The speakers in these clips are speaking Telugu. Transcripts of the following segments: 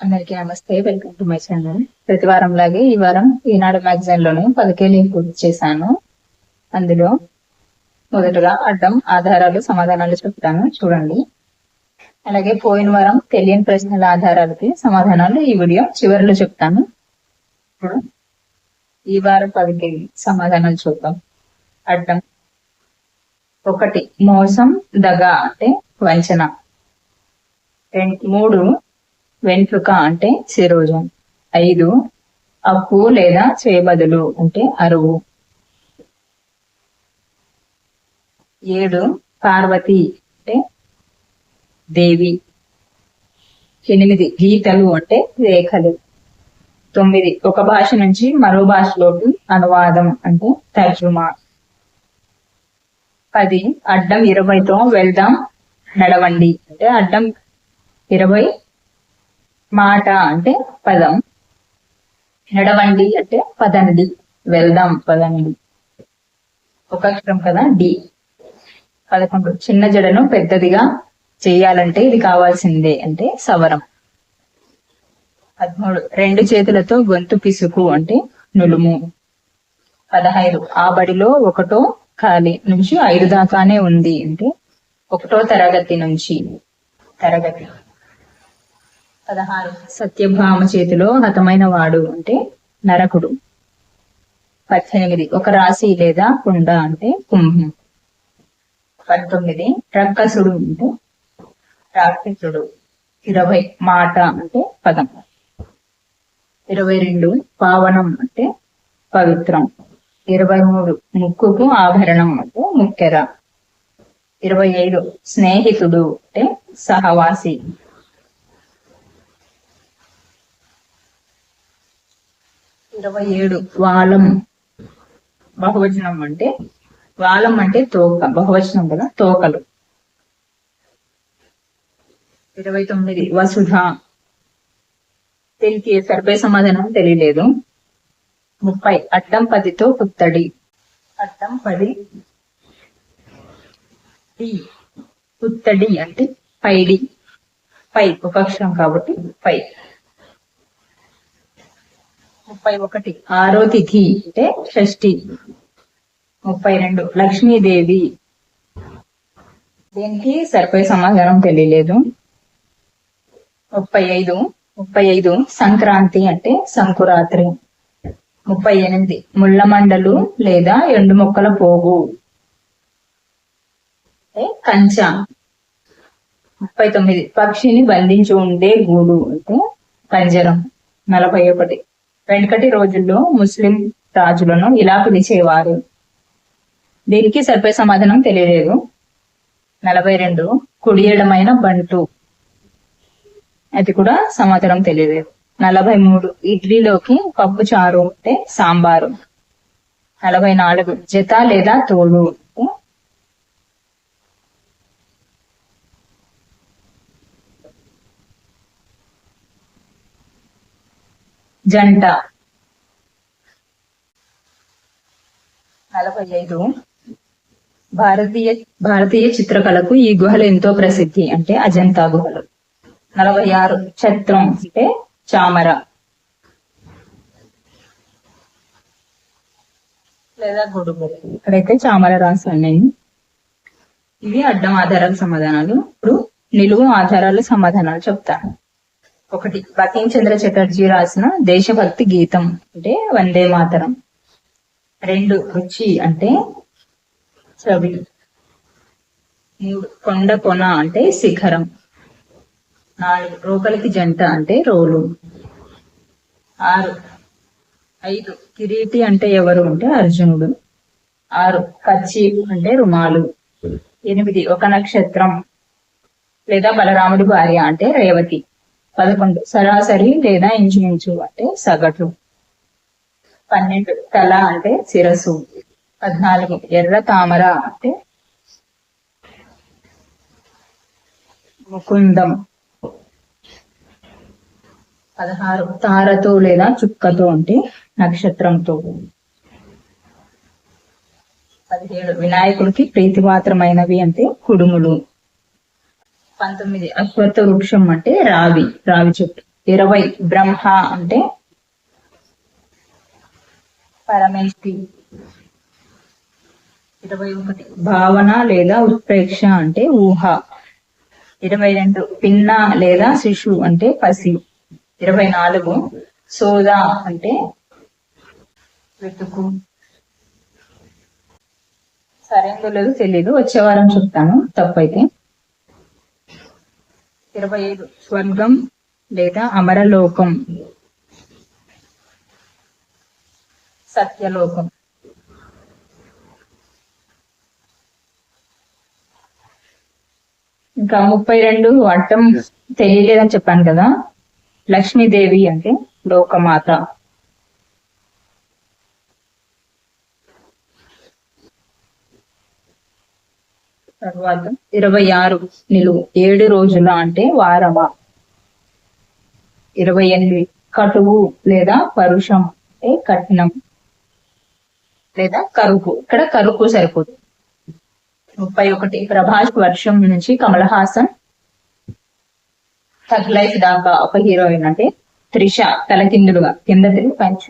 అందరికీ నమస్తే. వెల్కమ్ టు మై ఛానల్ ప్రతి వారం లాగే ఈ వారం ఈనాడు మ్యాగజైన్లోనే పదకేళ్ళు పూర్తి చేశాను. అందులో మొదటగా అడ్డం ఆధారాలు సమాధానాలు చెప్తాను. చూడండి. అలాగే పోయిన వారం తెలియని ప్రశ్నల ఆధారాలకి సమాధానాలు ఈ వీడియో చివరిలో చెప్తాను. ఇప్పుడు ఈ వారం పదకేళ్ళు సమాధానాలు చూద్దాం. అడ్డం. ఒకటి మోసం దగ అంటే వంచన. రెండు మూడు వెంట్రుక అంటే శిరోజం. ఐదు అప్పు లేదా చేబదులు అంటే అరువు. ఏడు పార్వతి అంటే దేవి. ఎనిమిది గీతలు అంటే రేఖలు. తొమ్మిది ఒక భాష నుంచి మరో భాషలోకి అనువాదం అంటే తర్జుమా. పది అడ్డం ఇరవైతో వెళ్దాం నడవండి. అంటే అడ్డం ఇరవై మాట అంటే పదం. నడవండి అంటే పదండి వెళ్దాం పదండి ఒక అక్షరం కదా డి. పదకొండు. చిన్న జడను పెద్దదిగా చేయాలంటే ఇది కావాల్సిందే అంటే సవరం. పదమూడు. రెండు చేతులతో గొంతు పిసుకు అంటే నులుము. పదహైదు. ఆ బడిలో ఒకటో ఖాళీ నుంచి ఐదు దాకానే ఉంది అంటే ఒకటో తరగతి నుంచి. తరగతి. పదహారు. సత్యభామ చేతిలో హతమైన వాడు అంటే నరకుడు. పద్దెనిమిది. ఒక రాశి లేదా కుండ అంటే కుంభం. పంతొమ్మిది. రక్కసుడు అంటే రాక్షసుడు. ఇరవై. మాట అంటే పదం. ఇరవై రెండు. పావనం అంటే పవిత్రం. ఇరవై మూడు. ముక్కుకు ఆభరణం అంటే ముక్కెర ఇరవై ఐదు. స్నేహితుడు అంటే సహవాసి. ఇరవై ఏడు వాలం బహువచనం అంటే వాలం అంటే తోక బహువచనం కదా తోకలు. ఇరవై తొమ్మిది వసుధ. దీనికి సరిపోయే సమాధానం తెలియలేదు. ముప్పై అడ్డం పదితో పుత్తడి అడ్డం పది. పుత్తడి అంటే పైడి. పై ఒక అక్షరం కాబట్టి పై. ముప్పై ఒకటి. ఆరో తిథి అంటే షష్ఠి. ముప్పై రెండు. లక్ష్మీదేవి. దీనికి సరిపోయే సమాధానం తెలియలేదు. ముప్పై ఐదు. ముప్పై ఐదు సంక్రాంతి అంటే సంకురాత్రి. ముప్పై ఎనిమిది. ముళ్ళ మండలు లేదా ఎండు మొక్కల పోగు. అంటే కంచ. ముప్పై తొమ్మిది. పక్షిని బంధించి ఉండే గూడు అంటే పంజరం. నలభై ఒకటి. వెనుకటి రోజుల్లో ముస్లిం రాజులను ఇలా పిలిచేవారు దీనికి సరిపోయే సమాధానం తెలియలేదు. నలభై రెండు కుడియడమైన బంటు. అది కూడా సమాధానం తెలియలేదు. నలభై మూడు ఇడ్లీలోకి పప్పు చారు అంటే సాంబారు. నలభై నాలుగు జత లేదా తోడు అంటే జంట. నలభై ఐదు భారతీయ భారతీయ చిత్రకళకు ఈ గుహలు ఎంతో ప్రసిద్ధి అంటే అజంతా గుహలు. నలభై ఆరు ఛత్రం అంటే చామర. లేదా గొడుగు ఇక్కడైతే చామర రాసి ఉన్నాయి ఇవి అడ్డం ఆధారాల సమాధానాలు. ఇప్పుడు నిలువు ఆధారాల సమాధానాలు చెప్తాను. ఒకటి. బకిం చంద్ర చటర్జీ రాసిన దేశభక్తి గీతం అంటే వందే మాతరం. రెండు. రుచి అంటే చవి. మూడు. కొండ కొన అంటే శిఖరం. నాలుగు. రోకలికి జంట అంటే రోలు. ఆరు. ఐదు. కిరీటి అంటే ఎవరు అంటే అర్జునుడు. ఆరు. కచ్చి అంటే రుమాలు. ఎనిమిది. ఒక నక్షత్రం. లేదా బలరాముడి భార్య అంటే రేవతి. పదకొండు సరాసరి లేదా ఇంచుమించు అంటే సగటు. పన్నెండు తల అంటే శిరసు పద్నాలుగు ఎర్ర తామర అంటే ముకుందం. పదహారు తారతో లేదా చుక్కతో అంటే నక్షత్రంతో. పదిహేడు వినాయకుడికి ప్రీతిపాత్రమైనవి అంటే కుడుములు. పంతొమ్మిది. అశ్వత్థ వృక్షం అంటే రావి రావి చెట్టు. ఇరవై బ్రహ్మ అంటే పరమేష్టి ఇరవై ఒకటి. భావన లేదా ఉత్ప్రేక్ష అంటే ఊహ. ఇరవై రెండు పిన్న లేదా శిశు అంటే పసి. ఇరవై నాలుగు సోద అంటే వెతుకు. సరైనదో లేదో తెలీదు వచ్చే వారం చెప్తాను. తప్పైతే. ఇరవై ఐదు స్వర్గం లేదా అమరలోకం. సత్యలోకం. ఇంకా ముప్పై రెండు అట్టం తెలియలేదని చెప్పాను కదా. లక్ష్మీదేవి అంటే లోకమాత. తర్వాత ఇరవై ఆరు నిలువు ఏడు రోజుల అంటే వారమా? ఇరవై ఎనిమిది కటువు లేదా పరుషం? అంటే కఠినం లేదా కరుకు ఇక్కడ కరుకు సరిపోతుంది ముప్పై ఒకటి ప్రభాస్ వర్షం నుంచి కమల్ హాసన్ థగ్ లైఫ్ దాకా ఒక హీరోయిన్ అంటే త్రిష తలకిందులుగా కింద తిరిగి పంచ.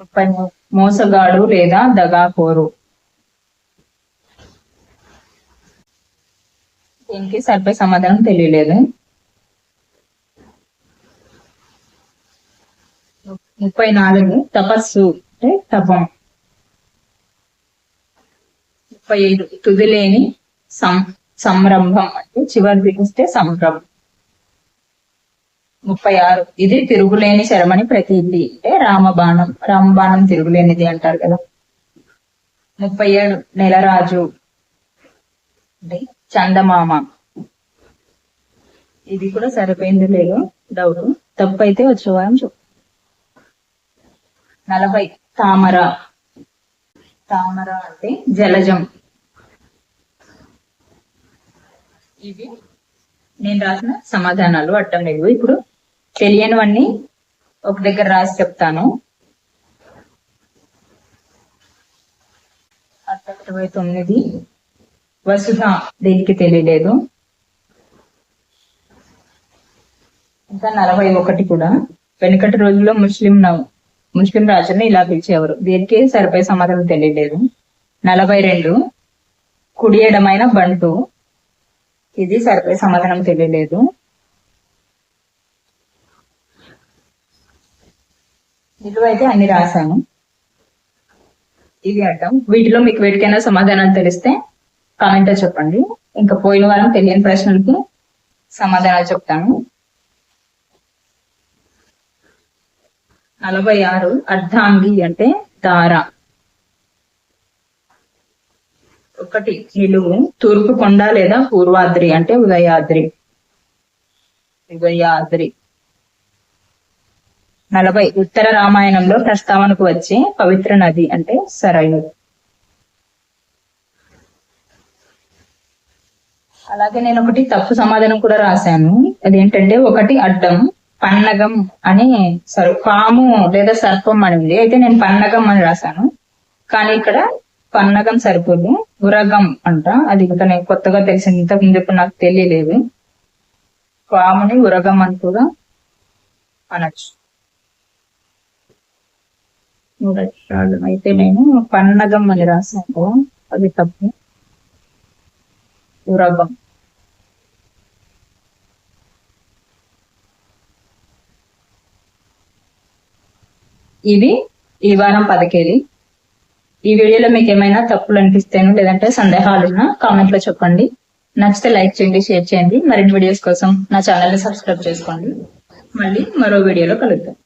ముప్పై మోసగాడు లేదా దగాకోరు. దీనికి సరిపోయే సమాధానం తెలియలేదు. ముప్పై నాలుగు తపస్సు అంటే తపం. ముప్పై ఐదు తుదిలేని సం సంరంభం అంటే చివరి దిగిస్తే సంరంభం. ముప్పై ఆరు ఇది తిరుగులేని శరమని ప్రతిది అంటే రామబాణం రామబాణం తిరుగులేనిది అంటారు కదా. ముప్పై ఏడు నెలరాజు అంటే చందమామ. ఇది కూడా సరిపోయింది లేదు. డౌట్. తప్పు అయితే వచ్చే వారం చెప్పు నలభై. తామర. తామర అంటే జలజం. ఇవి నేను రాసిన సమాధానాలు అట్టం లేదు ఇప్పుడు తెలియనివన్నీ ఒక దగ్గర రాసి చెప్తాను. అట్టం ఇరవై తొమ్మిది. వసుధ దీనికి తెలియలేదు. ఇంకా నలభై ఒకటి కూడా. వెనుకటి రోజుల్లో ముస్లిం ముస్లిం రాజుని ఇలా పిలిచేవారు. దీనికి సరిపోయే సమాధానం తెలియలేదు. నలభై రెండు కుడి ఎడమైన బంటు. ఇది సరిపోయే సమాధానం తెలియలేదు. నిలువ అయితే అన్ని రాశాను. ఇది అడ్డం వీటిలో మీకు వేటికైనా సమాధానాలు తెలిస్తే కామెంట్ చెప్పండి. ఇంకా పోయిన వారం తెలియని ప్రశ్నలకు సమాధానాలు చెప్తాను. నలభై ఆరు అర్ధాంగి అంటే దార ఒకటి నిలువు తూర్పు కొండ లేదా పూర్వాద్రి అంటే ఉదయాద్రి. ఉదయాద్రి. నలభై ఉత్తర రామాయణంలో ప్రస్తావనకు వచ్చే పవిత్ర నది అంటే సరైనది అలాగే నేను ఒకటి తప్పు సమాధానం కూడా రాశాను. అదేంటంటే ఒకటి అడ్డం పన్నగం అని సరే పాము లేదా సర్పం అనేది అయితే నేను పన్నగం అని రాశాను. కానీ ఇక్కడ పన్నగం సరిపోదు ఉరగం అంట. అది ఇంకా నేను కొత్తగా తెలిసింది ఇంతకు ముందు నాకు తెలియలేదు. పాముని ఉరగం అని కూడా అనొచ్చు. అయితే నేను పన్నగం అని రాశాను. అది తప్పు. ఉరగం ఇవి ఈ వారం పదకేది. ఈ వీడియోలో మీకు ఏమైనా తప్పులు అనిపిస్తేను లేదంటే సందేహాలు ఉన్నా కామెంట్లో చెప్పండి. నచ్చితే లైక్ చేయండి షేర్ చేయండి. మరిన్ని వీడియోస్ కోసం నా ఛానల్ని సబ్స్క్రైబ్ చేసుకోండి. మళ్ళీ మరో వీడియోలో కలుద్దాం.